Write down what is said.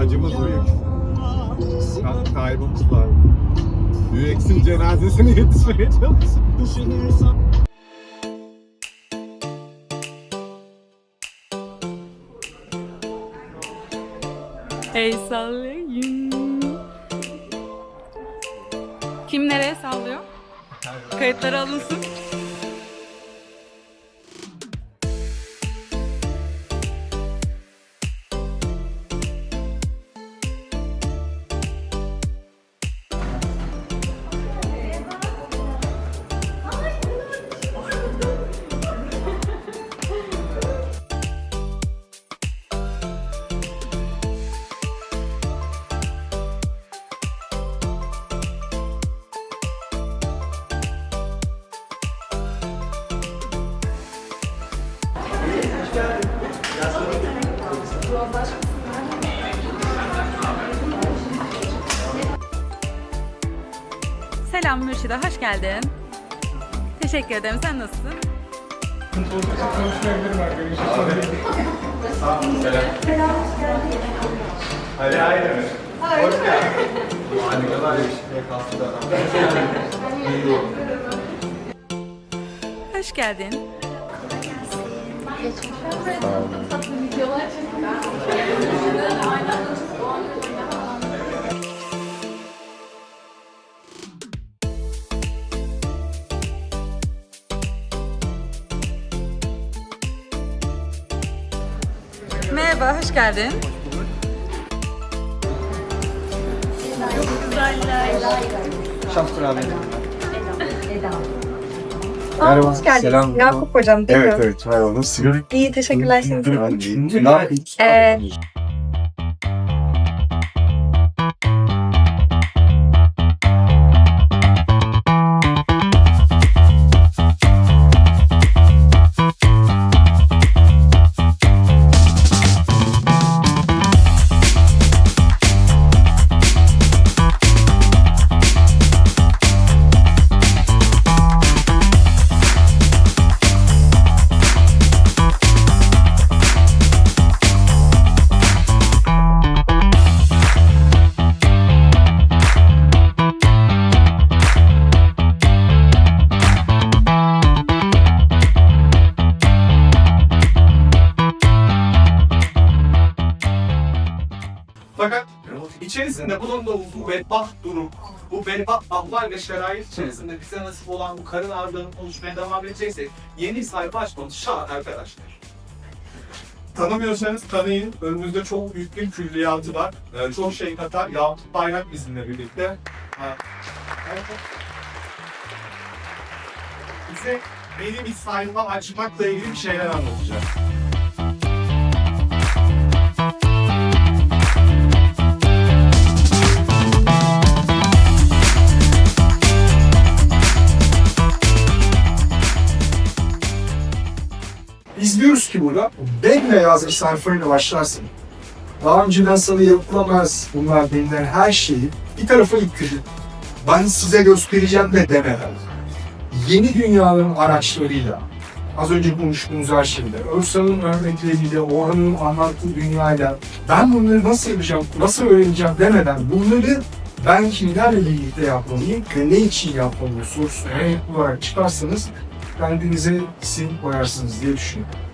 acımız büyük. Kan kaybımız var. Yüreksin cenazesini yetişmeye çalışıyorum. Hey sallayın. Kim nereye sallıyor? Kayıtları alınsın. Selam Mürşide, hoş geldin. Teşekkür ederim. Sen nasılsın? Ali Aydemir. Hoş geldin. Ne kadar yakışıklı kaslı bir adam. Hoş geldin. Merhaba, hoş geldin. Şapkın abi. Merhaba, Hoş geldin. selam. Yakup hocam değil Evet mi? evet merhaba nasılsın? İyi teşekkürler siz. De- Ne yapayım? Ee, içerisinde bulunduğumuz bu bedbaht durum, bu bedbaht ahval ve şerait içerisinde bize nasip olan bu karın ağrılığının oluşmaya devam edecekse yeni bir sayfa açmamız şart arkadaşlar. Tanımıyorsanız tanıyın. Önümüzde çok büyük bir külliyatı var. Ee, çok şey katar. Yakup Bayrak bizimle birlikte. Bize yeni bir açmakla ilgili bir şeyler anlatacak. Diyoruz ki burada bembeyaz bir sayfayla başlarsın. Daha önceden sana yapılamaz bunlar denilen her şeyi bir tarafa ittirin. Ben size göstereceğim de demeden. Yeni dünyaların araçlarıyla, az önce konuştuğumuz her şeyle, Örsa'nın örnekleriyle, Orhan'ın anlattığı dünyayla ben bunları nasıl yapacağım, nasıl öğreneceğim demeden bunları ben kimlerle birlikte yapmalıyım ve ne için yapmalıyım sorusuna olarak çıkarsanız kendinize isim koyarsınız diye düşünüyorum.